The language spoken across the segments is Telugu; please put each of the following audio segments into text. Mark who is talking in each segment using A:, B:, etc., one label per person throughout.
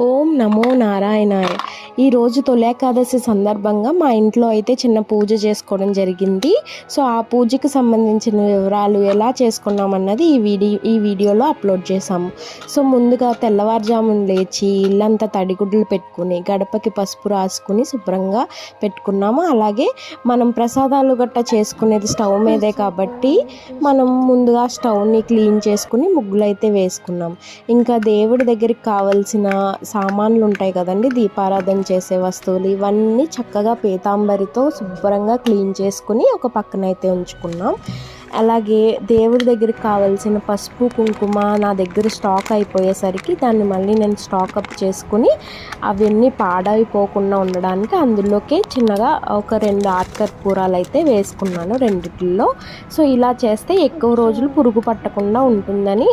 A: ఓం నమో నారాయణాయ. ఈరోజు తొలేకాదశి సందర్భంగా మా ఇంట్లో అయితే చిన్న పూజ చేసుకోవడం జరిగింది. సో ఆ పూజకి సంబంధించిన వివరాలు ఎలా చేసుకున్నాం అన్నది ఈ వీడియో ఈ వీడియోలో అప్లోడ్ చేసాము సో ముందుగా తెల్లవారుజామున లేచి ఇల్లంతా తడిగుడ్లు పెట్టుకుని గడపకి పసుపు రాసుకుని శుభ్రంగా పెట్టుకున్నాము. అలాగే మనం ప్రసాదాలు గట్ట చేసుకునేది స్టవ్ మీదే కాబట్టి మనం ముందుగా స్టవ్ని క్లీన్ చేసుకుని ముగ్గులు అయితే వేసుకున్నాం. ఇంకా దేవుడి దగ్గరికి కావలసిన సామాన్లు ఉంటాయి కదండి. దీపారాధన చేసే వస్తువులు ఇవన్నీ చక్కగా పీతాంబరితో శుభ్రంగా క్లీన్ చేసుకుని ఒక పక్కన అయితే ఉంచుకున్నాం. అలాగే దేవుడి దగ్గరికి కావాల్సిన పసుపు కుంకుమ నా దగ్గర స్టాక్ అయిపోయేసరికి దాన్ని మళ్ళీ నేను స్టాక్ అప్ చేసుకుని అవన్నీ పాడైపోకుండా ఉండడానికి అందులోకే చిన్నగా ఒక రెండు ఆర్కర్పూరాలు అయితే వేసుకున్నాను రెండిట్లో సో ఇలా చేస్తే ఎక్కువ రోజులు పురుగు పట్టకుండా ఉంటుందని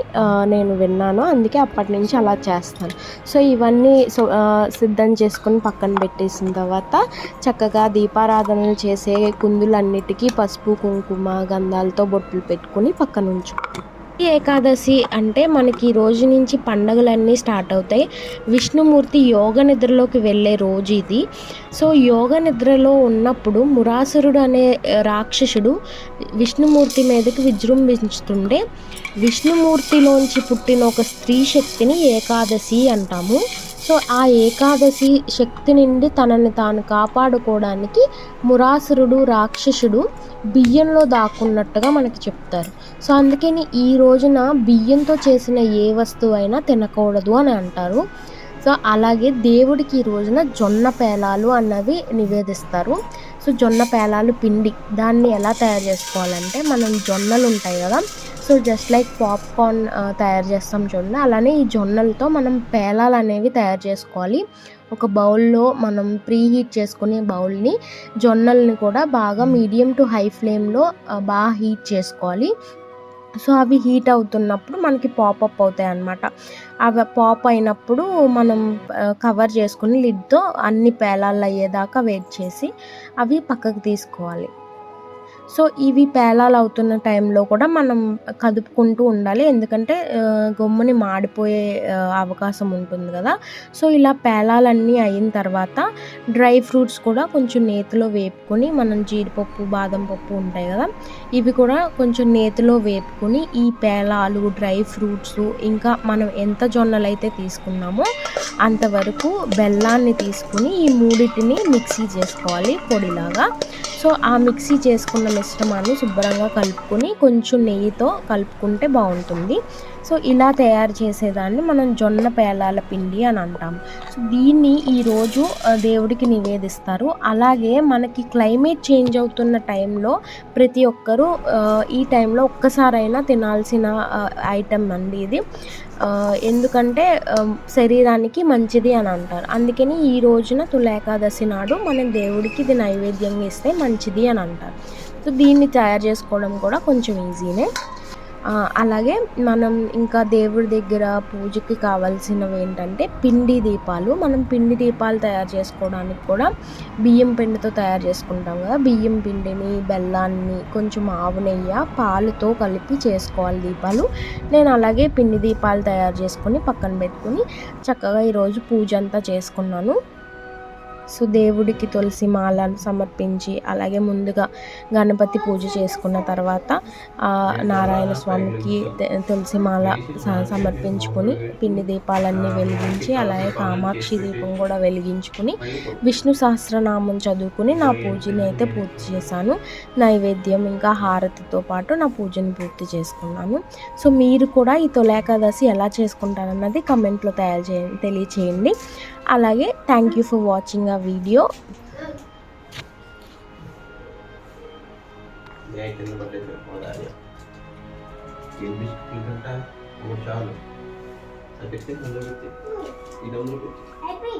A: నేను విన్నాను. అందుకే అప్పటి నుంచి అలా చేస్తాను. సో ఇవన్నీ సో సిద్ధం చేసుకొని పక్కన పెట్టేసిన తర్వాత చక్కగా దీపారాధనలు చేసే కుందులన్నిటికీ పసుపు కుంకుమ గంధాలతో బొట్లు పెట్టుకొని పక్కన ఉంచు. ఈ ఏకాదశి అంటే మనకి ఈ రోజు నుంచి పండగలన్నీ స్టార్ట్ అవుతాయి. విష్ణుమూర్తి యోగ నిద్రలోకి వెళ్ళే రోజు ఇది. సో యోగ నిద్రలో ఉన్నప్పుడు మురాసురుడు అనే రాక్షసుడు విష్ణుమూర్తి మీదకి విజృంభించుతుండే విష్ణుమూర్తిలోంచి పుట్టిన ఒక స్త్రీ శక్తిని ఏకాదశి అంటాము. సో ఆ ఏకాదశి శక్తి నుండి తనని తాను కాపాడుకోవడానికి మురాసురుడు రాక్షసుడు బియ్యంలో దాక్కున్నట్టుగా మనకి చెప్తారు. సో అందుకని ఈ రోజున బియ్యంతో చేసిన ఏ వస్తువు అయినా తినకూడదు అని అంటారు. సో అలాగే దేవుడికి ఈ రోజున జొన్న పేలాలు అన్నవి నివేదిస్తారు. సో జొన్న పేలాలు పిండి దాన్ని ఎలా తయారు చేసుకోవాలంటే మనం జొన్నలు ఉంటాయి కదా సో జస్ట్ లైక్ పాప్కార్న్ తయారు చేస్తాం చూడండి. అలానే ఈ జొన్నలతో మనం పేలాలు అనేవి తయారు చేసుకోవాలి. ఒక బౌల్లో మనం ప్రీ హీట్ చేసుకునే బౌల్ని జొన్నల్ని కూడా బాగా మీడియం టు హై ఫ్లేమ్లో బాగా హీట్ చేసుకోవాలి. సో అవి హీట్ అవుతున్నప్పుడు మనకి పాపప్ అవుతాయి అన్నమాట అవి పాప్ అయినప్పుడు మనం కవర్ చేసుకుని లిడ్తో అన్ని పేలాలు అయ్యేదాకా వెయిట్ చేసి అవి పక్కకు తీసుకోవాలి. సో ఇవి పేలాలు అవుతున్న టైంలో కూడా మనం కదుపుకుంటూ ఉండాలి. ఎందుకంటే ఆ, గమ్ముని మాడిపోయే అవకాశం ఉంటుంది కదా. సో ఇలా పేలాలన్నీ అయిన తర్వాత డ్రై ఫ్రూట్స్ కూడా కొంచెం నేతిలో వేపుకొని మనం జీడిపప్పు బాదం పప్పు ఉంటాయి కదా ఇవి కూడా కొంచెం నేతిలో వేపుకొని ఈ పేలాలు డ్రై ఫ్రూట్స్ ఇంకా మనం ఎంత జొన్నలు అయితే తీసుకున్నామో అంతవరకు బెల్లాన్ని తీసుకుని ఈ మూడింటిని మిక్సీ చేసుకోవాలి పొడిలాగా. సో ఆ మిక్సీ చేసుకున్న మిశ్రమాన్ని శుభ్రంగా కలుపుకొని కొంచెం నెయ్యితో కలుపుకుంటే బాగుంటుంది. సో ఇలా తయారు చేసేదాన్ని మనం జొన్న పేలాల పిండి అని అంటాం. సో దీన్ని ఈరోజు దేవుడికి నివేదిస్తారు. అలాగే మనకి క్లైమేట్ చేంజ్ అవుతున్న టైంలో ప్రతి ఒక్కరూ ఈ టైంలో ఒక్కసారైనా తినాల్సిన ఐటమ్ అండి ఇది. ఎందుకంటే శరీరానికి మంచిది అని అంటారు. అందుకని ఈ రోజున తులేకాదశి నాడు మనం దేవుడికి ఇది నైవేద్యంగా ఇస్తే మంచిది అని అంటారు. సో దీన్ని తయారు చేసుకోవడం కూడా కొంచెం ఈజీనే. అలాగే మనం ఇంకా దేవుడి దగ్గర పూజకి కావాల్సినవి ఏంటంటే పిండి దీపాలు. మనం పిండి దీపాలు తయారు చేసుకోవడానికి కూడా బియ్యం పిండితో తయారు చేసుకుంటాం కదా. బియ్యం పిండిని బెల్లాన్ని కొంచెం ఆవు నెయ్యి పాలుతో కలిపి చేసుకోవాలి దీపాలు. నేను అలాగే పిండి దీపాలు తయారు చేసుకొని పక్కన పెట్టుకుని చక్కగా ఈరోజు పూజ అంతా చేసుకున్నాను. సో దేవుడికి తులసి మాలను సమర్పించి అలాగే ముందుగా గణపతి పూజ చేసుకున్న తర్వాత నారాయణ స్వామికి తులసి మాల స- సమర్పించుకొని పిండి దీపాలన్నీ వెలిగించి అలాగే కామాక్షి దీపం కూడా వెలిగించుకుని విష్ణు సహస్రనామం చదువుకుని నా పూజని అయితే పూర్తి చేశాను. నైవేద్యం ఇంకా హారతితో పాటు నా పూజని పూర్తి చేసుకున్నాను. సో మీరు కూడా ఈ తొలేకాదశి ఎలా చేసుకుంటారన్నది కమెంట్లో తయారు చే తెలియచేయండి. అలాగే థ్యాంక్ యూ ఫర్ వాచింగ్ ఆ వీడియో
B: చాలు అది పెట్టి పెట్టి పెట్టి